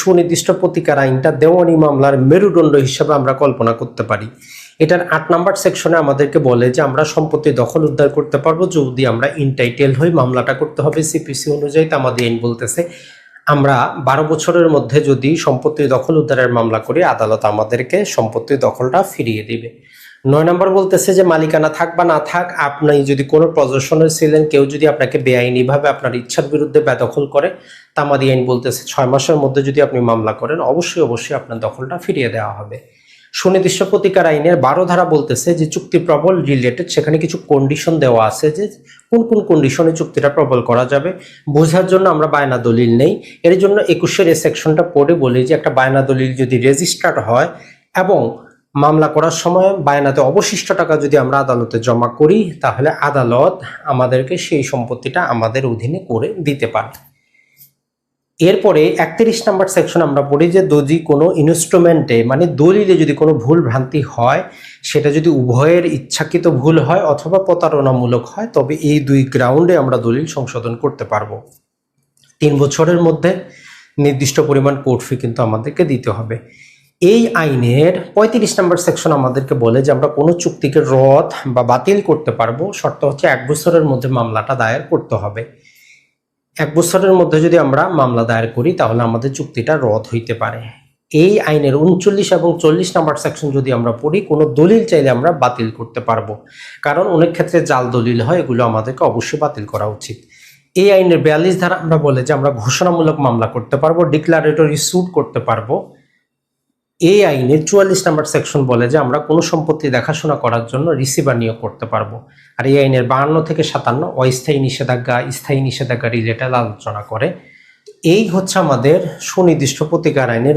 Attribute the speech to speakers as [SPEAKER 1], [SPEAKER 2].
[SPEAKER 1] সুনির্দিষ্ট প্রতিকার আইনটা দেওয়ানি মামলার মেরুদণ্ড হিসেবে আমরা কল্পনা করতে পারি। এটার আট নাম্বার সেকশনে আমাদেরকে বলে যে আমরা সম্পত্তি দখল উদ্ধার করতে পারব যদি আমরা ইনটাইটেল হই, মামলাটা করতে হবে সিপিসি অনুযায়ী তামাদি আইন বলতেছে। আমরা বারো বছরের মধ্যে যদি সম্পত্তি দখল উদ্ধারের মামলা করি, আদালত আমাদেরকে সম্পত্তি দখলটা ফিরিয়ে দিবে। নয় নম্বর বলতেছে যে, মালিকানা থাক বা না থাক, আপনি যদি কোনো প্রদর্শনের ছিলেন, কেউ যদি আপনাকে বেআইনিভাবে আপনার ইচ্ছার বিরুদ্ধে বেদখল করে তামাদি আইন বলতেছে, ছয় মাসের মধ্যে যদি আপনি মামলা করেন, অবশ্যই অবশ্যই আপনার দখলটা ফিরিয়ে দেওয়া হবে। সুনির্দিষ্ট প্রতিকার আইনের বারো ধারা বলতেছে যে, চুক্তি প্রবল রিলেটেড সেখানে কিছু কন্ডিশন দেওয়া আছে যে, কোন কোন কন্ডিশনে চুক্তিটা প্রবল করা যাবে। বোঝার জন্য আমরা বায়না দলিল নেই। এর জন্য একুশের এই সেকশনটা পড়ে বলি যে, একটা বায়না দলিল যদি রেজিস্টার্ড হয় এবং মামলা করার সময় বায়নাতে অবশিষ্ট টাকা যদি আমরা আদালতে জমা করি, তাহলে আদালত আমাদেরকে সেই সম্পত্তিটা আমাদের অধীনে করে দিতে পারে। এরপরে একত্রিশ নাম্বার সেকশন আমরা পড়ি যে যদি কোনো ইনস্ট্রুমেন্টে মানে দলিলে যদি কোনো ভুল ভ্রান্তি হয়, সেটা যদি উভয়ের ইচ্ছাকৃত ভুল হয় অথবা প্রতারণামূলক হয়, তবে এই দুই গ্রাউন্ডে আমরা দলিল সংশোধন করতে পারব। তিন বছরের মধ্যে নির্দিষ্ট পরিমাণ কোর্ট ফি কিন্তু আমাদেরকে দিতে হবে। এই আইনের পঁয়ত্রিশ নম্বর সেকশন আমাদেরকে বলে যে আমরা কোনো চুক্তিকে রদ বা বাতিল করতে পারব। শর্ত হচ্ছে এক বছরের মধ্যে মামলাটা দায়ের করতে হবে। এক বছরের মধ্যে যদি আমরা মামলা দায়ের করি, তাহলে আমাদের চুক্তিটা রদ হইতে পারে। এই আইনের উনচল্লিশ এবং চল্লিশ নাম্বার সেকশন যদি আমরা পড়ি, কোনো দলিল চাইলে আমরা বাতিল করতে পারব। কারণ অনেক ক্ষেত্রে জাল দলিল হয়, এগুলো আমাদেরকে অবশ্যই বাতিল করা উচিত। এই আইনের বিয়াল্লিশ ধারা আমরা বলে যে আমরা ঘোষণামূলক মামলা করতে পারব ডিক্লারেটরি স্যুট করতে পারব। এই আইনের চুয়াল্লিশ নাম্বার সেকশন বলে যে আমরা কোনো সম্পত্তি দেখাশোনা করার জন্য রিসিভার নিয়োগ করতে পারব। আর এই আইনের বাহান্ন থেকে সাতান্ন অস্থায়ী নিষেধাজ্ঞা, স্থায়ী নিষেধাজ্ঞা রিলেটেড আলোচনা করে। এই হচ্ছে আমাদের সুনির্দিষ্ট প্রতিকার আইনের